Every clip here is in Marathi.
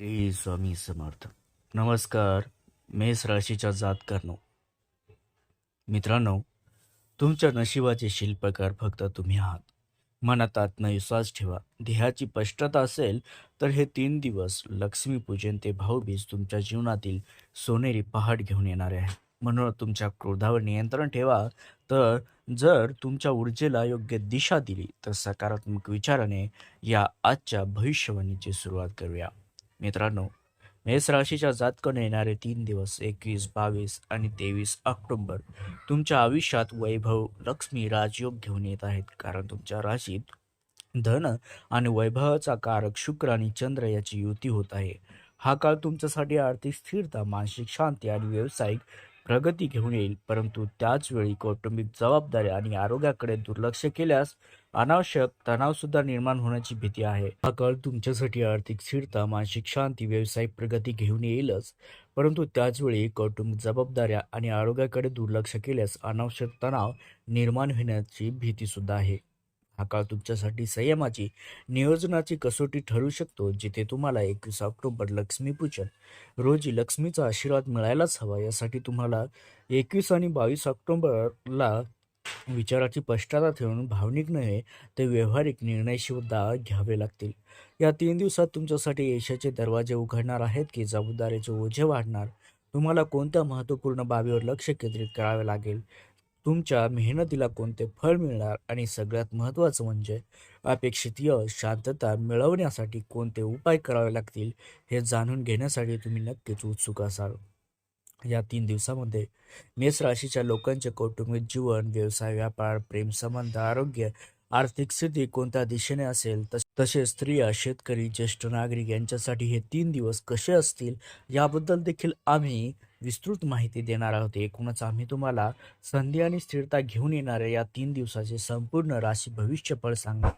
ते स्वामी समर्थ. नमस्कार मेष राशीच्या जातकांनो मित्रांनो तुमच्या नशिबाचे शिल्पकार फक्त तुम्ही आहात. मनात आत्मविश्वास ठेवा. देहाची स्पष्टता असेल तर हे तीन दिवस लक्ष्मीपूजन ते भाऊबीज तुमच्या जीवनातील सोनेरी पहाट घेऊन येणारे आहे. म्हणून तुमच्या क्रोधावर नियंत्रण ठेवा. तर जर तुमच्या ऊर्जेला योग्य दिशा दिली तर सकारात्मक विचाराने या आजच्या भविष्यवाणीची सुरुवात करूया. मित्रांनो मेष राशीच्या जातकन येणारे तीन दिवस एकवीस बावीस आणि तेवीस ऑक्टोबर तुमच्या आयुष्यात वैभव लक्ष्मी राजयोग घेऊन येत आहेत. कारण तुमच्या राशीत धन आणि वैभवाचा कारक शुक्र आणि चंद्र याची युती होत आहे. हा काळ तुमच्यासाठी आर्थिक स्थिरता मानसिक शांती आणि व्यावसायिक प्रगती घेऊन येईल. परंतु त्याचवेळी कौटुंबिक जबाबदारी आणि आरोग्याकडे दुर्लक्ष केल्यास अनावश्यक तणाव सुद्धा निर्माण होण्याची भीती आहे. हा काळ तुमच्यासाठी आर्थिक स्थिरता मानसिक शांती व्यावसायिक प्रगती घेऊन येईलच. परंतु त्याचवेळी कौटुंबिक जबाबदाऱ्या आणि आरोग्याकडे दुर्लक्ष केल्यास अनावश्यक तणाव निर्माण होण्याची भीती सुद्धा आहे. हा काळ तुमच्यासाठी संयमाची नियोजनाची कसोटी ठरू शकतो जिथे तुम्हाला एकवीस ऑक्टोबर लक्ष्मीपूजन रोजी लक्ष्मीचा आशीर्वाद मिळायलाच हवा. यासाठी तुम्हाला एकवीस आणि बावीस ऑक्टोबरला विचाराची स्पष्टता ठेवून भावनिक नव्हे ते व्यावहारिक निर्णयसुद्धा घ्यावे लागतील. या तीन दिवसात तुमच्यासाठी यशाचे दरवाजे उघडणार आहेत की जबाबदारीचे ओझे वाढणार? तुम्हाला कोणत्या महत्त्वपूर्ण बाबीवर लक्ष केंद्रित करावे लागेल? तुमच्या मेहनतीला कोणते फळ मिळणार आणि सगळ्यात महत्त्वाचं म्हणजे अपेक्षित यश शांतता मिळवण्यासाठी कोणते उपाय करावे लागतील हे जाणून घेण्यासाठी तुम्ही नक्कीच उत्सुक असाल. या तीन दिवसामध्ये मेष राशीच्या लोकांचे कौटुंबिक जीवन व्यवसाय व्यापार प्रेमसंबंध आरोग्य आर्थिक स्थिती कोणत्या दिशेने असेल तस- तसेच स्त्रिया शेतकरी ज्येष्ठ नागरिक यांच्यासाठी हे तीन दिवस कसे असतील याबद्दल देखील आम्ही विस्तृत माहिती देणार आहोत. एकूणच आम्ही तुम्हाला संधी आणि स्थिरता घेऊन येणाऱ्या या तीन दिवसाचे संपूर्ण राशी भविष्यफळ सांगा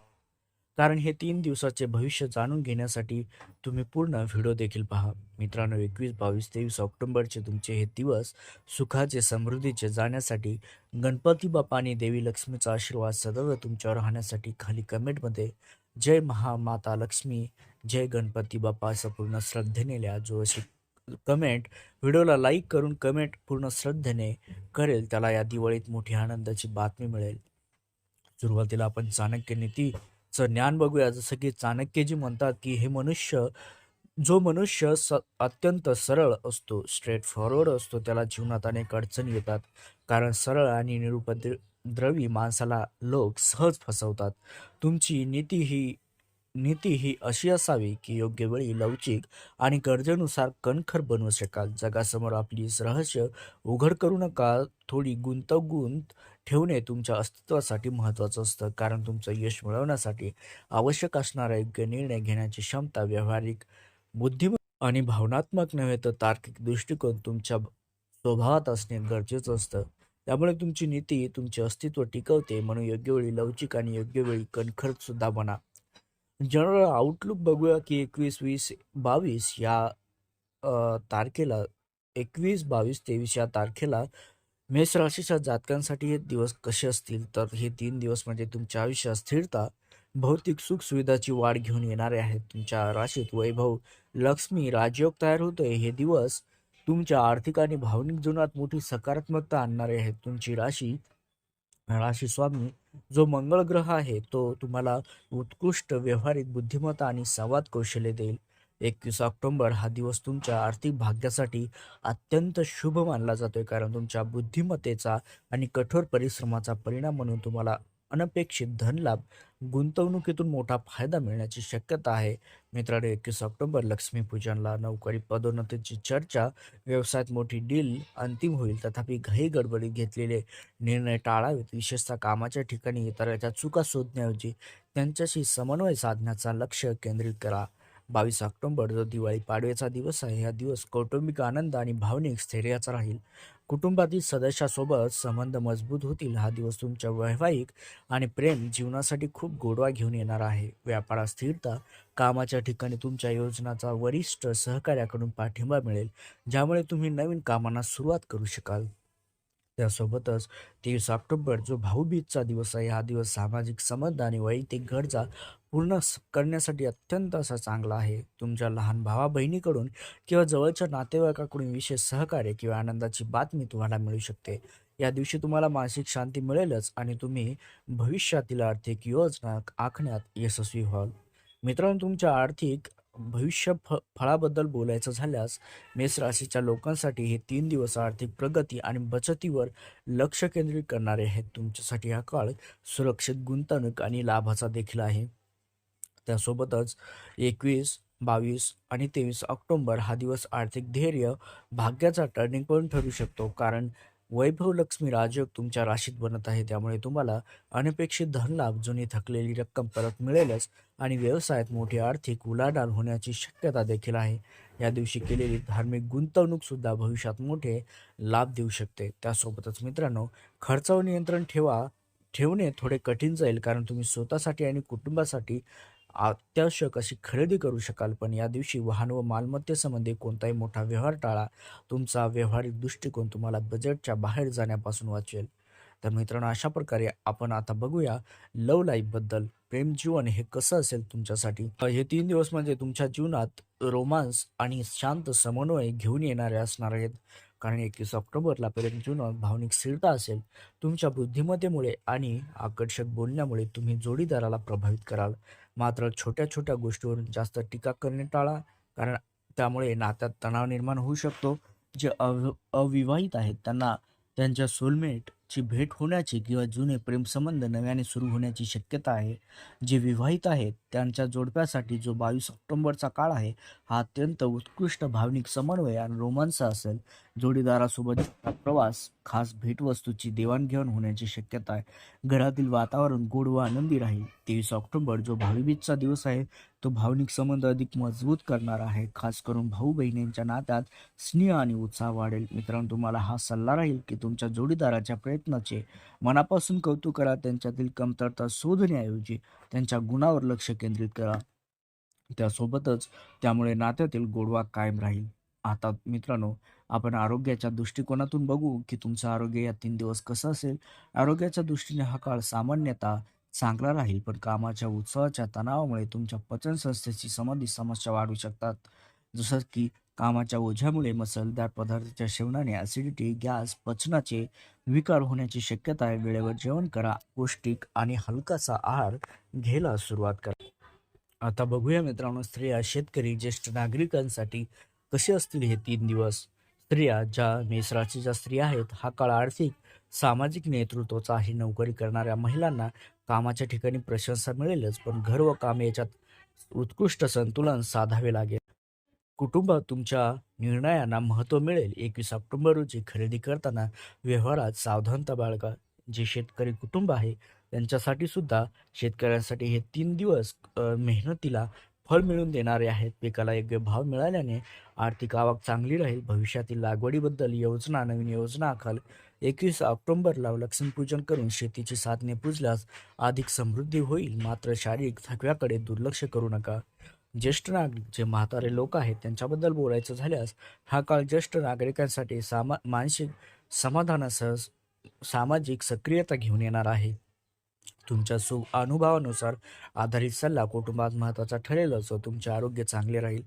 कारण हे तीन दिवसाचे भविष्य जाणून घेण्यासाठी तुम्ही पूर्ण व्हिडिओ देखील पहा. मित्रांनो एकवीस बावीस तेवीस ऑक्टोबरचे तुमचे हे दिवस सुखाचे समृद्धीचे जाण्यासाठी गणपती बाप्पा आणि देवी लक्ष्मीचा आशीर्वाद सदैव तुमच्यावर राहण्यासाठी खाली कमेंटमध्ये जय महामाता लक्ष्मी जय गणपती बाप्पा असं पूर्ण श्रद्धेने लिहा. जो अशी कमेंट व्हिडिओला लाईक करून कमेंट पूर्ण श्रद्धेने करेल. त्याला या दिवाळीत मोठी आनंदाची बातमी मिळेल. सुरुवातीला आपण चाणक्य नीतीचं ज्ञान बघूया. जसं की चाणक्यजी म्हणतात की हे मनुष्य जो मनुष्य स अत्यंत सरळ असतो स्ट्रेट फॉरवर्ड असतो त्याला जीवनात अनेक अडचणी येतात. कारण सरळ आणि निरुपद्रवी माणसाला लोक सहज फसवतात. तुमची नीती ही नीती ही अशी असावी की योग्य वेळी लवचिक आणि गरजेनुसार कणखर बनवू शकाल. जगासमोर आपली रहस्य उघड करू नका. थोडी गुंतगुंत ठेवणे तुमच्या अस्तित्वासाठी महत्त्वाचं असतं. कारण तुमचं यश मिळवण्यासाठी आवश्यक असणारा योग्य निर्णय घेण्याची क्षमता व्यावहारिक बुद्धिमत्ता आणि भावनात्मक नव्हे तर तार्किक दृष्टिकोन तुमच्या स्वभावात असणे गरजेचं असतं. त्यामुळे तुमची नीती तुमचे अस्तित्व टिकवते. म्हणून योग्य वेळी लवचिक आणि योग्य वेळी कणखर सुद्धा बना. जनरल आउटलुक बघूया की एकवीस वीस बावीस या तारखेला एकवीस बावीस तेवीस या तारखेला मेष राशीच्या जातकांसाठी हे दिवस कसे असतील? तर हे तीन दिवस म्हणजे तुमच्या आयुष्यात स्थिरता भौतिक सुख सुविधाची वाढ घेऊन येणारे आहेत. तुमच्या राशीत वैभव लक्ष्मी राजयोग तयार होतोय हे दिवस तुमच्या आर्थिक आणि भावनिक जीवनात मोठी सकारात्मकता आणणारे आहेत. तुमची राशी राशी स्वामी जो मंगळ ग्रह आहे तो तुम्हाला उत्कृष्ट व्यावहारिक बुद्धिमत्ता आणि संवाद कौशल्य देईल. एकवीस ऑक्टोंबर हा दिवस तुमच्या आर्थिक भाग्यासाठी अत्यंत शुभ मानला जातोय कारण तुमच्या बुद्धिमत्तेचा आणि कठोर परिश्रमाचा परिणाम म्हणून तुम्हाला अनपेक्षित धनलाभ गुंतवणुकीतून मोठा फायदा मिळण्याची शक्यता आहे. मित्रांनो एकवीस ऑक्टोबर लक्ष्मीपूजनला नौकरी पदोन्नतीची चर्चा व्यवसायात मोठी डील अंतिम होईल. तथापि घाई गडबडीत घेतलेले निर्णय टाळावेत. विशेषतः कामाच्या ठिकाणी इतरांच्या चुका शोधण्याऐवजी त्यांच्याशी समन्वय साधण्याचा लक्ष केंद्रित करा. बावीस ऑक्टोबर जो दिवाळी पाडव्याचा दिवस आहे हा दिवस कौटुंबिक आनंद आणि भावनिक स्थैर्याचा राहील. कुटुंबातील सदस्यासोबत संबंध मजबूत होतील हा दिवस तुमच्या वैवाहिक आणि प्रेम जीवनासाठी खूप गोडवा घेऊन येणार आहे. व्यापारात स्थिरता कामाच्या ठिकाणी तुमच्या योजनाचा वरिष्ठ सहकार्याकडून पाठिंबा मिळेल ज्यामुळे तुम्ही नवीन कामांना सुरुवात करू शकाल. त्यासोबतच तेवीस ऑक्टोबर जो भाऊबीजचा दिवस आहे हा दिवस सामाजिक संबंध आणि वैयक्तिक गरजा पूर्ण स- करण्यासाठी अत्यंत असा चांगला आहे. तुमच्या लहान भावा बहिणीकडून किंवा जवळच्या नातेवाईकाकडून विशेष सहकार्य किंवा आनंदाची बातमी तुम्हाला मिळू शकते. या दिवशी तुम्हाला मानसिक शांती मिळेलच आणि तुम्ही भविष्यातील आर्थिक योजना आखण्यात यशस्वी व्हाल. मित्रांनो तुमच्या आर्थिक भविष्य फ फळाबद्दल बोलायचं झाल्यास मेष राशीच्या लोकांसाठी हे तीन दिवस आर्थिक प्रगती आणि बचतीवर लक्ष केंद्रित करणारे आहेत तुमच्यासाठी हा काळ सुरक्षित गुंतवणूक आणि लाभाचा देखील आहे. त्यासोबतच एकवीस बावीस आणि तेवीस ऑक्टोंबर हा दिवस आर्थिक धैर्य भाग्याचा टर्निंग पॉईंट ठरू शकतो. कारण वैभव लक्ष्मी राजयोग तुमच्या राशीत बनत आहे. त्यामुळे तुम्हाला अनपेक्षित धनलाभ जुनी थकलेली रक्कम परत मिळेलच आणि व्यवसायात मोठी आर्थिक उलाढाल होण्याची शक्यता देखील आहे. या दिवशी केलेली धार्मिक गुंतवणूक सुद्धा भविष्यात मोठे लाभ देऊ शकते. त्यासोबतच मित्रांनो खर्चावर नियंत्रण ठेवा ठेवणे थोडे कठीण जाईल कारण तुम्ही स्वतःसाठी आणि कुटुंबासाठी अत्यावश्यक अशी खरेदी करू शकाल पण या दिवशी वाहन व मालमत्तेसंबंधी कोणताही मोठा व्यवहार टाळा. तुमचा व्यावहारिक दृष्टिकोन तुम्हाला बजेटच्या बाहेर जाण्यापासून वाचेल तर मित्रांनो अशा प्रकारे आपण आता बघूया लव लाईफबद्दल प्रेम जीवन हे कसं असेल तुमच्यासाठी? हे तीन दिवस म्हणजे तुमच्या जीवनात रोमांस आणि शांत समन्वय घेऊन येणारे असणार आहेत. कारण एकवीस ऑक्टोबरला प्रेम जीवनात भावनिक स्थिरता असेल तुमच्या बुद्धिमत्तेमुळे आणि आकर्षक बोलण्यामुळे तुम्ही जोडीदाराला प्रभावित कराल. मात्र छोट्या छोट्या गोष्टीवरून जास्त टीका करणे टाळा कारण त्यामुळे नात्यात तणाव निर्माण होऊ शकतो. जे अव अविवाहित आहेत त्यांना त्यांच्या सोलमेट ची भेट होण्याची किंवा जुने प्रेमसंबंध नव्याने सुरू होण्याची शक्यता आहे जे विवाहित आहेत त्यांच्या जोडप्यासाठी जो बावीस ऑक्टोंबरचा काळ आहे हा अत्यंत उत्कृष्ट भावनिक समन्वय आणि रोमांस असेल. जोडीदारासोबत प्रवास खास भेटवस्तूची देवाणघेवाण होण्याची शक्यता आहे. घरातील वातावरण गोड व आनंदी राहील. तेवीस ऑक्टोबर जो भाऊबीजचा दिवस आहे तो भावनिक संबंध अधिक मजबूत करणार आहे. खास करून भाऊ बहिणींच्या नात्यात स्नेह आणि उत्साह वाढेल. मित्रांनो तुम्हाला हा सल्ला राहील की तुमच्या जोडीदाराच्या प्रयत्नाचे मनापासून कौतुक करा त्यांच्यातील कमतरता शोधण्याऐवजी त्यांच्या गुणावर लक्ष केंद्रित करा. त्यासोबतच त्यामुळे नात्यातील गोडवा कायम राहील. आता मित्रांनो आपण आरोग्याच्या दृष्टिकोनातून बघू की तुमचं आरोग्य या तीन दिवस कसं असेल. आरोग्याच्या दृष्टीने हा काळ सामान्यतः चांगला राहील पण कामाच्या उत्सवाच्या तणावामुळे तुमच्या पचनसंस्थेची संबंधित समस्या वाढू शकतात. जसं की कामाच्या ओझ्यामुळे मसलदार पदार्थाच्या सेवनाने ॲसिडिटी गॅस पचनाचे विकार होण्याची शक्यता आहे. वेळेवर जेवण करा. पौष्टिक आणि हलकासा आहार घ्यायला सुरुवात करा. आता बघूया मित्रांनो स्त्रिया शेतकरी ज्येष्ठ नागरिकांसाठी कसे असतील हे तीन दिवस? स्त्रिया ज्या मेषराशीच्या स्त्रिया आहेत हा काळ आर्थिक सामाजिक नेतृत्वाचा आहे. नोकरी करणाऱ्या महिलांना कामाच्या ठिकाणी प्रशंसा मिळेलच पण घर व काम याच्यात उत्कृष्ट संतुलन साधावे लागेल. कुटुंब तुमच्या निर्णयांना महत्त्व मिळेल. एकवीस ऑक्टोंबर रोजी खरेदी करताना व्यवहारात सावधानता बाळगा. जे शेतकरी कुटुंब आहे त्यांच्यासाठी सुद्धा शेतकऱ्यांसाठी हे तीन दिवस मेहनतीला फळ मिळून देणारे आहेत. पिकाला योग्य भाव मिळाल्याने आर्थिक आवक चांगली राहील. भविष्यातील लागवडीबद्दल योजना नवीन योजना आखाल. एकवीस ऑक्टोंबरला लक्ष्मीपूजन करून शेतीची साधने पूजल्यास अधिक समृद्धी होईल. मात्र शारीरिक थकव्याकडे दुर्लक्ष करू नका. ज्येष्ठ नागरिक जे म्हातारे लोक आहेत त्यांच्याबद्दल बोलायचं झाल्यास हा काळ ज्येष्ठ नागरिकांसाठी सामा मानसिक समाधानासह सामाजिक सक्रियता घेऊन येणार आहे. तुमच्या सु अनुभवानुसार आधारित सल्ला कुटुंबात महत्त्वाचा ठरेल असो तुमचे आरोग्य चांगले राहील.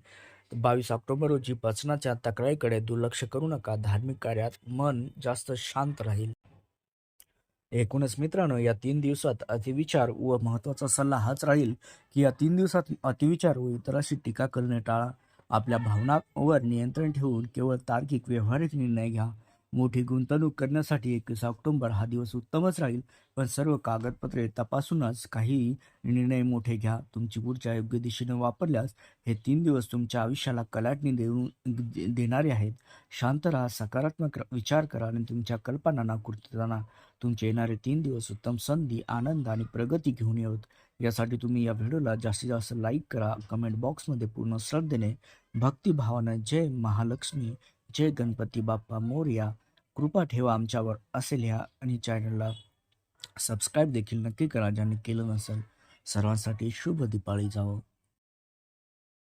बावीस ऑक्टोबर रोजी पचनाच्या तक्रारीकडे दुर्लक्ष करू नका. धार्मिक कार्यात मन जास्त शांत राहील. एकूणच मित्रांनो या तीन दिवसात अतिविचार व महत्त्वाचा सल्ला हाच राहील की या तीन दिवसात अतिविचार व इतरांशी टीका करणे टाळा. आपल्या भावनांवर नियंत्रण ठेवून केवळ तार्किक व्यवहारिक निर्णय घ्या. मोठी गुंतवणूक करण्यासाठी एकवीस ऑक्टोंबर हा दिवस उत्तमच राहील पण सर्व कागदपत्रे तपासूनच काही निर्णय मोठे घ्या. तुमची ऊर्जा योग्य दिशेने वापरल्यास हे तीन दिवस तुमच्या आयुष्याला कलाटणी देऊन देणारे आहेत. शांत राहा सकारात्मक विचार करा आणि तुमच्या कल्पनांना कृतीना तुमचे येणारे तीन दिवस उत्तम संधी आनंद आणि प्रगती घेऊन येऊत. यासाठी तुम्ही या व्हिडिओला जास्तीत जास्त लाईक करा कमेंट बॉक्समध्ये पूर्ण श्रद्धेने भक्तिभावानं जय महालक्ष्मी जय गणपती बाप्पा मोर्या कृपा ठेवा आमच्यावर असेल ह्या आणि चॅनलला सबस्क्राईब देखील नक्की करा ज्यांनी केलं नसेल. सर्वांसाठी शुभ दीपाळी जावं.